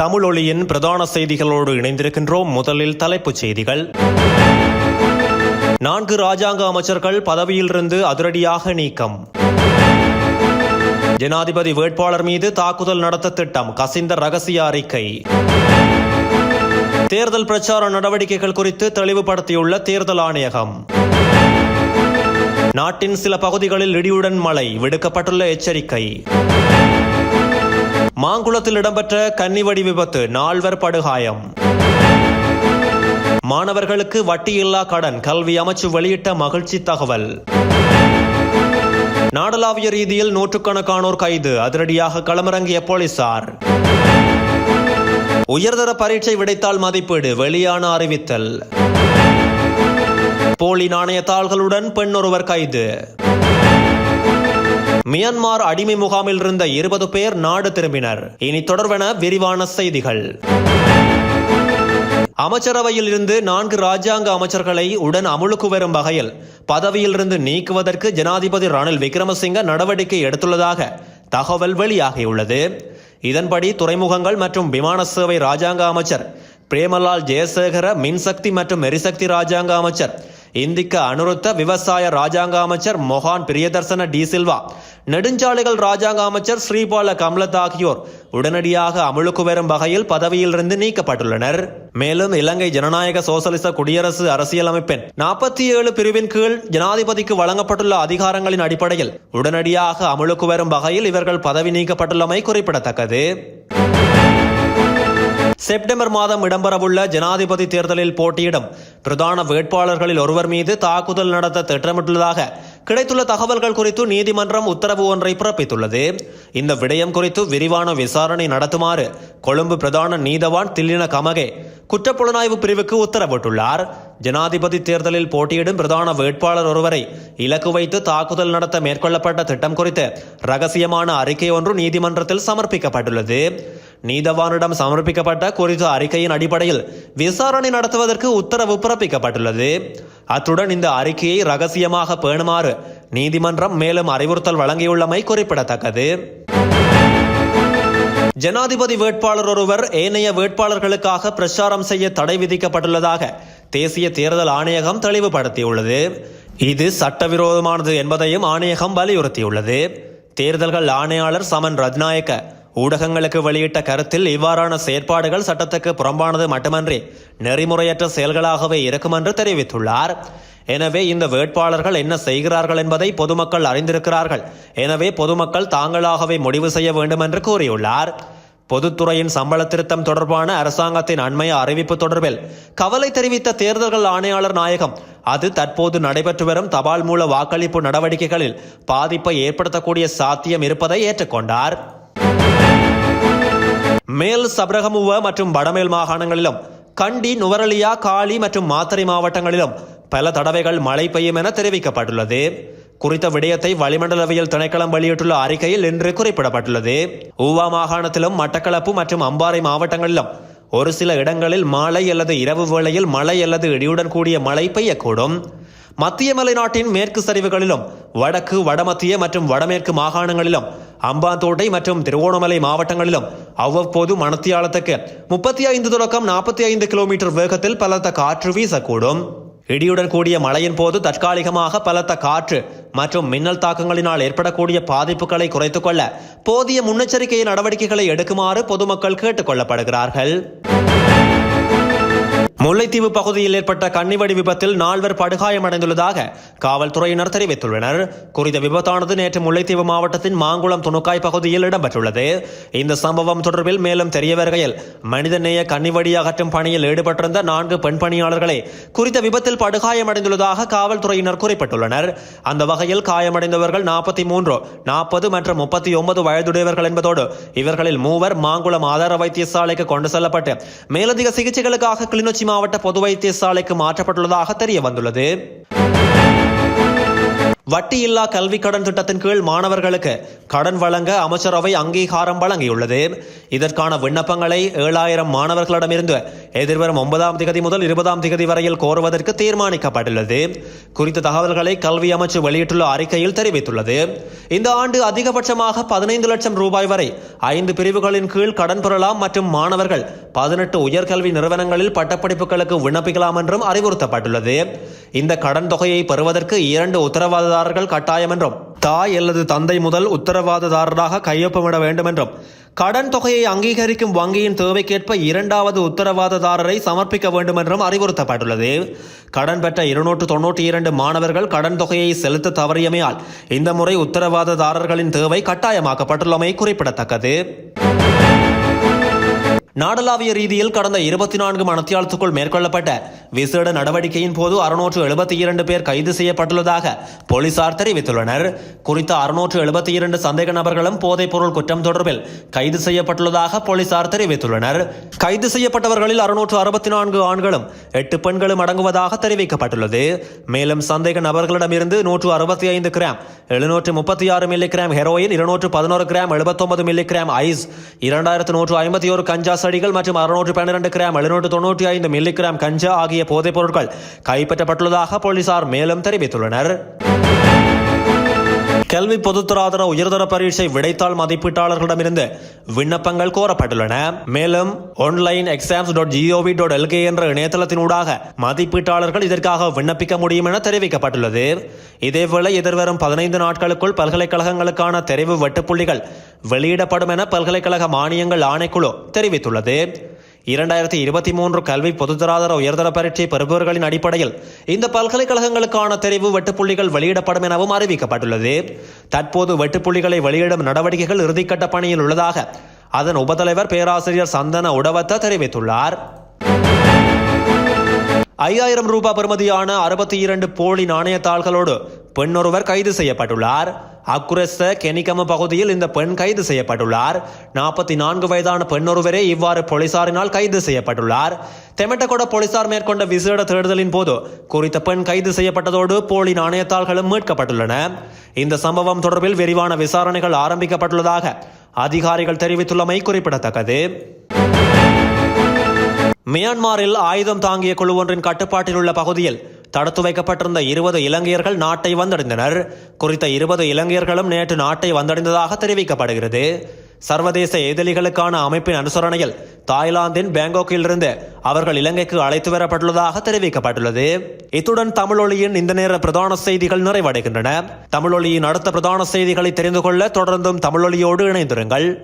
தமிழொழியின் பிரதான செய்திகளோடு இணைந்திருக்கின்றோம். முதலில் தலைப்புச் செய்திகள். நான்கு ராஜாங்க அமைச்சர்கள் பதவியிலிருந்து அதிரடியாக நீக்கம். ஜனாதிபதி வேட்பாளர் மீது தாக்குதல் நடத்த திட்டம் கசிந்த ரகசிய அறிக்கை. தேர்தல் பிரச்சார நடவடிக்கைகள் குறித்து தெளிவுபடுத்தியுள்ள தேர்தல் ஆணையகம். நாட்டின் சில பகுதிகளில் இடியுடன் மழை விடுக்கப்பட்டுள்ள எச்சரிக்கை. மாங்குளத்தில் இடம்பெற்ற கன்னிவடி விபத்து நால்வர் படுகாயம். மாணவர்களுக்கு வட்டியில்லா கடன் கல்வி அமைச்சு வெளியிட்ட மகிழ்ச்சி தகவல். நாடளாவிய ரீதியில் நூற்றுக்கணக்கானோர் கைது அதிரடியாக களமிறங்கிய போலீசார். உயர்தர பரீட்சை விடைத்தால் மதிப்பீடு வெளியான அறிவித்தல். போலி நாணயத்தாள்களுடன் பெண் ஒருவர் கைது. மியான்மார் அடிமை முகாமில் இருந்த இருபது பேர் நாடு திரும்பினர். இனி தொடர்வன விரிவான செய்திகள். அமைச்சரவையில் இருந்து நான்கு ராஜாங்க அமைச்சர்களை உடன் அமுலுக்கு வரும் வகையில் பதவியிலிருந்து நீக்குவதற்கு ஜனாதிபதி ரணில் விக்ரமசிங்க நடவடிக்கை எடுத்துள்ளதாக தகவல் வெளியாகியுள்ளது. இதன்படி துறைமுகங்கள் மற்றும் விமான சேவை ராஜாங்க அமைச்சர் பிரேமலால் ஜெயசேகர மின்சக்தி மற்றும் எரிசக்தி ராஜாங்க அமைச்சர் இந்திக்க அனுருத்த விவசாய ராஜாங்க அமைச்சர் மொஹான் பிரியதர்சன டி சில்வா நெடுஞ்சாலைகள் ராஜாங்க அமைச்சர் ஸ்ரீபால கம்லத் ஆகியோர் உடனடியாக அமுலுக்கு வரும் வகையில் பதவியிலிருந்து நீக்கப்பட்டுள்ளனர். மேலும் இலங்கை ஜனநாயக சோசலிச குடியரசு அரசியலமைப்பின் நாற்பத்தி ஏழு பிரிவின் கீழ் ஜனாதிபதிக்கு வழங்கப்பட்டுள்ள அதிகாரங்களின் அடிப்படையில் உடனடியாக அமுலுக்கு வரும் வகையில் இவர்கள் பதவி நீக்கப்பட்டுள்ளமை குறிப்பிடத்தக்கது. செப்டம்பர் மாதம் இடம்பெறவுள்ள ஜனாதிபதி தேர்தலில் போட்டியிடும் பிரதான வேட்பாளர்களில் ஒருவர் மீது தாக்குதல் நடத்த திட்டமிட்டுள்ளதாக கிடைத்துள்ள தகவல்கள் குறித்து நீதிமன்றம் உத்தரவு ஒன்றை பிறப்பித்துள்ளது. இந்த விடயம் குறித்து விரிவான விசாரணை நடத்துமாறு கொழும்பு பிரதான நீதவான் தில்லின கமகே குற்றப்புலனாய்வு பிரிவுக்கு உத்தரவிட்டுள்ளார். ஜனாதிபதி தேர்தலில் போட்டியிடும் பிரதான வேட்பாளர் ஒருவரை இலக்கு வைத்து தாக்குதல் நடத்த மேற்கொள்ளப்பட்ட திட்டம் குறித்து ரகசியமான அறிக்கை ஒன்று நீதிமன்றத்தில் சமர்ப்பிக்கப்பட்டுள்ளது. நீதவானிடம் சமர்ப்பிக்கப்பட்ட குறித்த அறிக்கையின் அடிப்படையில் விசாரணை நடத்துவதற்கு உத்தரவு பிறப்பிக்கப்பட்டுள்ளது. அத்துடன் இந்த அறிக்கையை ரகசியமாக பேணுமாறு நீதிமன்றம் மேலும் அறிவுறுத்தல் வழங்கியுள்ளமை குறிப்பிடத்தக்கது. ஜனாதிபதி வேட்பாளர் ஒருவர் ஏனைய வேட்பாளர்களுக்காக பிரச்சாரம் செய்ய தடை விதிக்கப்பட்டுள்ளதாக தேசிய தேர்தல் ஆணையகம் தெளிவுபடுத்தியுள்ளது. இது சட்டவிரோதமானது என்பதையும் ஆணையகம் வலியுறுத்தியுள்ளது. தேர்தல்கள் ஆணையாளர் சமன் ரத்நாயக்க ஊடகங்களுக்கு வெளியிட்ட கருத்தில் இவ்வாறான செயற்பாடுகள் சட்டத்துக்கு புறம்பானது மட்டுமன்றி நெறிமுறையற்ற செயல்களாகவே இருக்கும் என்று தெரிவித்துள்ளார். எனவே இந்த வேட்பாளர்கள் என்ன செய்கிறார்கள் என்பதை பொதுமக்கள் அறிந்திருக்கிறார்கள். எனவே பொதுமக்கள் தாங்களாகவே முடிவு செய்ய வேண்டும் என்று கூறியுள்ளார். பொதுத்துறையின் சம்பள திருத்தம் தொடர்பான அரசாங்கத்தின் அண்மைய அறிவிப்பு தொடர்பில் கவலை தெரிவித்த தேர்தல்கள் ஆணையாளர் நாயகம் அது தற்போது நடைபெற்று வரும் தபால் மூல வாக்களிப்பு நடவடிக்கைகளில் பாதிப்பை ஏற்படுத்தக்கூடிய சாத்தியம் இருப்பதை ஏற்றுக்கொண்டார். மேல் சப்ரகமுவ மற்றும் வடமேல் மாகாணங்களிலும் கண்டி நுவரலியா காலி மற்றும் மாத்தறை மாவட்டங்களிலும் பல தடவைகள் மழை பெய்யும் என தெரிவிக்கப்பட்டுள்ளது. குறித்த விடயத்தை வளிமண்டலவியல் திணைக்களம் வெளியிட்டுள்ள அறிக்கையில் இன்று குறிப்பிடப்பட்டுள்ளது. ஊவா மாகாணத்திலும் மட்டக்களப்பு மற்றும் அம்பாறை மாவட்டங்களிலும் ஒரு சில இடங்களில் மாலை அல்லது இரவு வேளையில் மழை அல்லது இடியுடன் கூடிய மழை பெய்யக்கூடும். மத்திய மலைநாட்டின் மேற்கு சரிவுகளிலும் வடக்கு வடமத்திய மற்றும் வடமேற்கு மாகாணங்களிலும் அம்பாந்தோட்டை மற்றும் திருவோணமலை மாவட்டங்களிலும் அவ்வப்போது மணத்தியாலத்துக்கு முப்பத்தி ஐந்து தொடக்கம் நாற்பத்தி ஐந்து கிலோமீட்டர் வேகத்தில் பலத்த காற்று வீசக்கூடும். இடியுடன் கூடிய மழையின் போது தற்காலிகமாக பலத்த காற்று மற்றும் மின்னல் தாக்கங்களினால் ஏற்படக்கூடிய பாதிப்புகளை குறைத்துக் கொள்ள போதிய முன்னெச்சரிக்கை நடவடிக்கைகளை எடுக்குமாறு பொதுமக்கள் கேட்டுக் கொள்ளப்படுகிறார்கள். முல்லைத்தீவு பகுதியில் ஏற்பட்ட கன்னிவடி விபத்தில் நால்வர் படுகாயமடைந்துள்ளதாக காவல்துறையினர் தெரிவித்துள்ளனர். குறித்த விபத்தானது நேற்று முல்லைத்தீவு மாவட்டத்தின் மாங்குளம் துணுக்காய் பகுதியில் இடம்பெற்றுள்ளது. இந்த சம்பவம் தொடர்பில் மேலும் தெரிய வருகையில் மனிதநேய கன்னிவடி அகற்றும் பணியில் ஈடுபட்டிருந்த நான்கு பெண் பணியாளர்களை குறித்த விபத்தில் படுகாயமடைந்துள்ளதாக காவல்துறையினர் குறிப்பிட்டுள்ளனர். அந்த வகையில் காயமடைந்தவர்கள் நாற்பத்தி மூன்று நாற்பது மற்றும் முப்பத்தி ஒன்பது வயதுடையவர்கள் என்பதோடு இவர்களில் மூவர் மாங்குளம் ஆதார வைத்தியசாலைக்கு கொண்டு செல்லப்பட்டு மேலதிக சிகிச்சைகளுக்காக கிளிநொச்சி மாவட்ட பொது வைத்தியசாலைக்கு மாற்றப்பட்டுள்ளதாக தெரிய வந்துள்ளது வட்டியில்லா கல்வி கடன் திட்டத்தின் கீழ் மாணவர்களுக்கு கடன் வழங்க அமைச்சரவை அங்கீகாரம் வழங்கியுள்ளது. இதற்கான விண்ணப்பங்களை ஏழாயிரம் மாணவர்களிடமிருந்து எதிர்வரும் ஒன்பதாம் திகதி முதல் இருபதாம் திகதி வரையில் கோருவதற்கு தீர்மானிக்கப்பட்டுள்ளது. குறித்த தகவல்களை கல்வி அமைச்சு வெளியிட்டுள்ள அறிக்கையில் தெரிவித்துள்ளது. இந்த ஆண்டு அதிகபட்சமாக பதினைந்து லட்சம் ரூபாய் வரை ஐந்து பிரிவுகளின் கீழ் கடன் பெறலாம் மற்றும் மாணவர்கள் பதினெட்டு உயர்கல்வி நிறுவனங்களில் பட்டப்படிப்புகளுக்கு விண்ணப்பிக்கலாம் என்றும் அறிவுறுத்தப்பட்டுள்ளது. இந்த கடன் தொகையை பெறுவதற்கு இரண்டு உத்தரவாததாரர்கள் கட்டாயம் என்றும் தாய் அல்லது தந்தை முதல் உத்தரவாததாரராக கையொப்பமிட வேண்டும் என்றும் கடன் தொகையை அங்கீகரிக்கும் வங்கியின் தேவைக்கேற்ப இரண்டாவது உத்தரவாததாரரை சமர்ப்பிக்க வேண்டும் என்றும் அறிவுறுத்தப்பட்டுள்ளது. கடன் பெற்ற இருநூற்று தொன்னூற்றி இரண்டு மாணவர்கள் கடன் தொகையை செலுத்த தவறியமையால் இந்த முறை உத்தரவாததாரர்களின் தேவை கட்டாயமாக்கப்பட்டுள்ளமை குறிப்பிடத்தக்கது. நாடளாவிய ரீதியில் கடந்த இருபத்தி நான்கு மணத்தியாலத்துக்குள் மேற்கொள்ளப்பட்ட விசேட நடவடிக்கையின் போது அறுநூற்று எழுபத்தி இரண்டு பேர் கைது செய்யப்பட்டுள்ளதாக போலீசார் தெரிவித்துள்ளனர். குறித்த அறுநூற்று எழுபத்தி இரண்டு சந்தேக நபர்களும் போதைப் பொருள் குற்றம் தொடர்பில் கைது செய்யப்பட்டுள்ளதாக போலீசார் தெரிவித்துள்ளனர். கைது செய்யப்பட்டவர்களில் அறுநூற்று அறுபத்தி நான்கு ஆண்களும் எட்டு பெண்களும் அடங்குவதாக தெரிவிக்கப்பட்டுள்ளது. மேலும் சந்தேக நபர்களிடமிருந்து நூற்று அறுபத்தி ஐந்து கிராம் எழுநூற்று முப்பத்தி ஆறு மில்லி கிராம் ஹெரோயின் இருநூற்று பதினோரு கிராம் எழுபத்தொன்பது மில்லி கிராம் ஐஸ் இரண்டாயிரத்து நூற்று ஐம்பத்தி ஒரு கஞ்சா செடிகள் மற்றும் அறுநூற்று பன்னிரண்டு கிராம் எழுநூற்று தொன்னூற்றி ஐந்து மில்லி கிராம் கஞ்சா ஆகிய போதைப் பொருட்கள் கைப்பற்றப்பட்டுள்ளதாக போலீசார் மேலும் தெரிவித்துள்ளனர். கல்வி பொதுத்துறாதர உயர்தர பரீட்சை விடைத்தாள் மதிப்பீட்டாளர்களிடமிருந்து விண்ணப்பங்கள் கோரப்பட்டுள்ளன. மேலும் online exams dot gov dot lk என்ற இணையதளத்தினூடாக மதிப்பீட்டாளர்கள் இதற்காக விண்ணப்பிக்க முடியும் என தெரிவிக்கப்பட்டுள்ளது. இதேவேளை எதிர்வரும் பதினைந்து நாட்களுக்குள் பல்கலைக்கழகங்களுக்கான தெரிவு வெட்டுப்புள்ளிகள் வெளியிடப்படும் என பல்கலைக்கழக மானியங்கள் ஆணைக்குழு தெரிவித்துள்ளது. இரண்டாயிரத்தி இருபத்தி மூன்று கல்வி பொதுத்தராதர உயர்தர பரீட்சை பெறுபவர்களின் அடிப்படையில் இந்த பல்கலைக்கழகங்களுக்கான தெரிவு வெட்டுப்புள்ளிகள் வெளியிடப்படும் எனவும் அறிவிக்கப்பட்டுள்ளது. தற்போது வெட்டுப்புள்ளிகளை வெளியிடும் நடவடிக்கைகள் இறுதிக்கட்ட பணியில் உள்ளதாக அதன் உபதலைவர் பேராசிரியர் சந்தன உடவத்த தெரிவித்துள்ளார். ஐயாயிரம் ரூபாய் பெறுமதியான அறுபத்தி இரண்டு போலி நாணயத்தாள்களோடு பெண்ணொருவர் கைது செய்யப்பட்டுள்ளார். அக்குரெஸ்த கெனிகம பகுதியில் இந்த பெண் கைது செய்யப்பட்டுள்ளார். நாற்பத்தி நான்கு வயதான பெண் ஒருவரே இவ்வாறு போலீசாரினால் கைது செய்யப்பட்டுள்ளார். தெமட்டகொட போலீசார் மேற்கொண்ட விசேட தேடுதலின் போது குறித்த பெண் கைது செய்யப்பட்டதோடு போலி நாணயத்தாள்களும் மீட்கப்பட்டுள்ளன. இந்த சம்பவம் தொடர்பில் விரிவான விசாரணைகள் ஆரம்பிக்கப்பட்டுள்ளதாக அதிகாரிகள் தெரிவித்துள்ளமை குறிப்பிடத்தக்கது. மியான்மரில் ஆயுதம் தாங்கிய குழு ஒன்றின் கட்டுப்பாட்டில் உள்ள பகுதியில் தடுத்து வைக்கப்பட்டிருந்த இருபது இலங்கையர்கள் நாட்டை வந்தடைந்தனர். குறித்த இருபது இலங்கையர்களும் நேற்று நாட்டை வந்தடைந்ததாக தெரிவிக்கப்படுகிறது. சர்வதேச எதிரிகளுக்கான அமைப்பின் அனுசரணையில் தாய்லாந்தின் பேங்காக்கிலிருந்து அவர்கள் இலங்கைக்கு அழைத்து வரப்பட்டுள்ளதாக தெரிவிக்கப்பட்டுள்ளது. இத்துடன் தமிழொலியின் இந்த நேர பிரதான செய்திகள் நிறைவடைகின்றன. தமிழொலியின் அடுத்த பிரதான செய்திகளை தெரிந்து கொள்ள தொடர்ந்தும் தமிழொலியோடு இணைந்திருங்கள்.